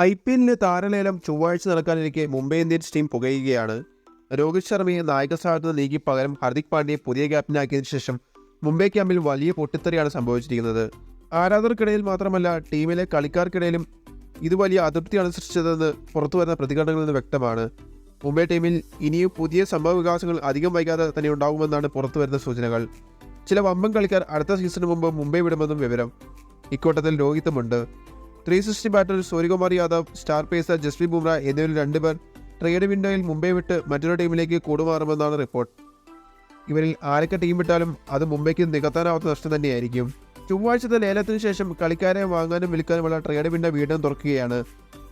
I P എല്ലിന് താരലേലം ചൊവ്വാഴ്ച നടക്കാനിരിക്കെ മുംബൈ ഇന്ത്യൻസ് ടീം പുകയുകയാണ്. രോഹിത് ശർമ്മയെ നായക സ്ഥാനത്ത് നീക്കി പകരം ഹർദിക് പാണ്ഡ്യയെ പുതിയ ക്യാപ്റ്റനാക്കിയതിനു ശേഷം മുംബൈ ക്യാമ്പിൽ വലിയ പൊട്ടിത്തെറിയാണ് സംഭവിച്ചിരിക്കുന്നത്. ആരാധകർക്കിടയിൽ മാത്രമല്ല ടീമിലെ കളിക്കാർക്കിടയിലും ഇത് വലിയ അതൃപ്തിയാണ് സൃഷ്ടിച്ചതെന്ന് പുറത്തുവരുന്ന പ്രതികരണങ്ങളിൽ നിന്ന് വ്യക്തമാണ്. മുംബൈ ടീമിൽ ഇനിയും പുതിയ സംഭവ വികാസങ്ങൾ അധികം വൈകാതെ തന്നെ ഉണ്ടാകുമെന്നാണ് പുറത്തുവരുന്ന സൂചനകൾ. ചില വമ്പൻ കളിക്കാർ അടുത്ത സീസണിന് മുമ്പ് മുംബൈ വിടുമെന്നും വിവരം. ഇക്കൂട്ടത്തിൽ രോഹിത്തുമുണ്ട്. Three sixty batter Suryakumar Yadav star pacer Jasprit Bumrah എന്നിവരിൽ രണ്ടുപേർ ട്രേഡ് വിൻഡോയിൽ മുംബൈ വിട്ട് മറ്റൊരു ടീമിലേക്ക് കൂടുമാറുമെന്നാണ് റിപ്പോർട്ട്. ഇവരിൽ ആരൊക്കെ ടീം വിട്ടാലും അത് മുംബൈക്ക് നികത്താനാവാത്ത നഷ്ടം തന്നെയായിരിക്കും. ചൊവ്വാഴ്ചത്തെ ലേലത്തിന് ശേഷം കളിക്കാരെ വാങ്ങാനും വിൽക്കാനുമുള്ള ട്രേഡ് വിൻഡോ വീണ്ടും തുറക്കുകയാണ്.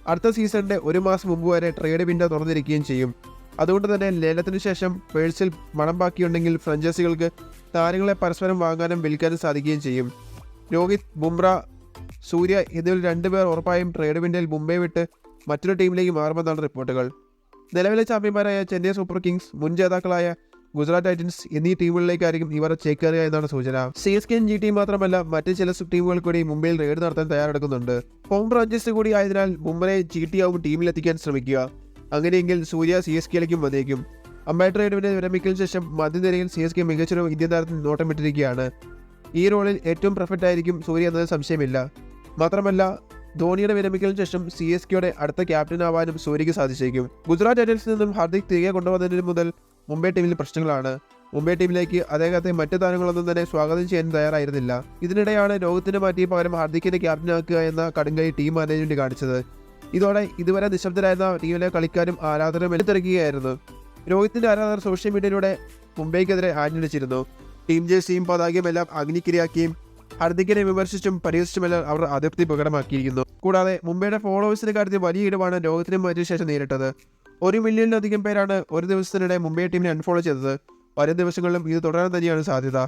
അടുത്ത സീസണിന്റെ ഒരു മാസം മുമ്പ് വരെ ട്രേഡ് വിൻഡോ തുറന്നിരിക്കുകയും ചെയ്യും. അതുകൊണ്ട് തന്നെ ലേലത്തിന് ശേഷം പേഴ്സിൽ മണം ബാക്കിയുണ്ടെങ്കിൽ ഫ്രഞ്ചൈസികൾക്ക് താരങ്ങളെ പരസ്പരം വാങ്ങാനും വിൽക്കാനും സാധിക്കുകയും ചെയ്യും. രോഹിത് ബുംറ സൂര്യ ഇതിൽ രണ്ടുപേർ ഉറപ്പായും ട്രേഡ് വിൻഡോയിൽ മുംബൈ വിട്ട് മറ്റൊരു ടീമിലേക്ക് മാറുമെന്നാണ് റിപ്പോർട്ടുകൾ. നിലവിലെ ചാമ്പ്യന്മാരായ ചെന്നൈ സൂപ്പർ കിങ്സ് മുൻ ജേതാക്കളായ ഗുജറാത്ത് ടൈറ്റൻസ് എന്നീ ടീമുകളിലേക്കായിരിക്കും ഇവർ ചേക്കേറുക എന്നാണ് സൂചന. സി എസ് കെ ജി ടീം മാത്രമല്ല മറ്റ് ചില ടീമുകൾ കൂടി മുംബൈയിൽ റെയ്ഡ് നടത്താൻ തയ്യാറെടുക്കുന്നുണ്ട്. ഹോം ബ്രാഞ്ചസ് കൂടി ആയതിനാൽ മുംബൈയെ ജി ടി ആവും ടീമിലെത്തിക്കാൻ ശ്രമിക്കുക. അങ്ങനെയെങ്കിൽ സൂര്യ സി എസ് കെയിലേക്കും വന്നേക്കും. അമ്പയർ ട്രേഡിന്റെ വിരമിക്കലിന് ശേഷം മധ്യനിരയിൽ സി എസ് കെ മികച്ചൊരു ഇന്ത്യൻ താരത്തിന് നോട്ടമിട്ടിരിക്കുകയാണ്. ഈ റോളിൽ ഏറ്റവും പെർഫെക്റ്റ് ആയിരിക്കും സൂര്യ എന്നത് സംശയമില്ല. മാത്രമല്ല ധോണിയുടെ വിരമിക്കലിന് ശേഷം സി എസ് കെയുടെ അടുത്ത ക്യാപ്റ്റൻ ആവാനും സൂര്യക്ക് സാധിച്ചേക്കും. ഗുജറാത്ത് ടൈറ്റൻസിൽ നിന്നും ഹാർദിക് തിരികെ കൊണ്ടുവന്നതിന് മുതൽ മുംബൈ ടീമിൽ പ്രശ്നങ്ങളാണ്. മുംബൈ ടീമിലേക്ക് അദ്ദേഹത്തെ മറ്റു താരങ്ങളൊന്നും തന്നെ സ്വാഗതം ചെയ്യാൻ തയ്യാറായിരുന്നില്ല. ഇതിനിടെയാണ് രോഗത്തിന് മാറ്റി പകരം ഹാർദിക്കിനെ ക്യാപ്റ്റനാക്കുക എന്ന കടുങ്കൈ ടീം മാനേജ്മെന്റ് കാണിച്ചത്. ഇതോടെ ഇതുവരെ നിശബ്ദരായിരുന്ന ടീമിലെ കളിക്കാരും ആരാധകരും എടുത്തിറക്കുകയായിരുന്നു രോഹിത്തിന്റെ ആരാധകർ സോഷ്യൽ മീഡിയയിലൂടെ മുംബൈക്കെതിരെ ആഞ്ഞടിച്ചിരുന്നു. ടീം ജേഴ്സിയും പതാകയും എല്ലാം അഗ്നിക്കിരയാക്കിയും ഹർദിക്കിനെ വിമർശിച്ചും പരിഹസിച്ചുമെല്ലാം അവർ അതൃപ്തി പ്രകടമാക്കിയിരിക്കുന്നു. കൂടാതെ മുംബൈയുടെ ഫോളോവേഴ്സിന്റെ കാര്യത്തിൽ വലിയ ഇടവാണ് രോഗത്തിന് മരിച്ച ശേഷം നേരിട്ടത്. ഒരു മില്യണിലധികം പേരാണ് ഒരു ദിവസത്തിനിടെ മുംബൈ ടീമിനെ അൺഫോളോ ചെയ്തത്. വരും ദിവസങ്ങളിലും ഇത് തുടരാൻ തന്നെയാണ് സാധ്യത.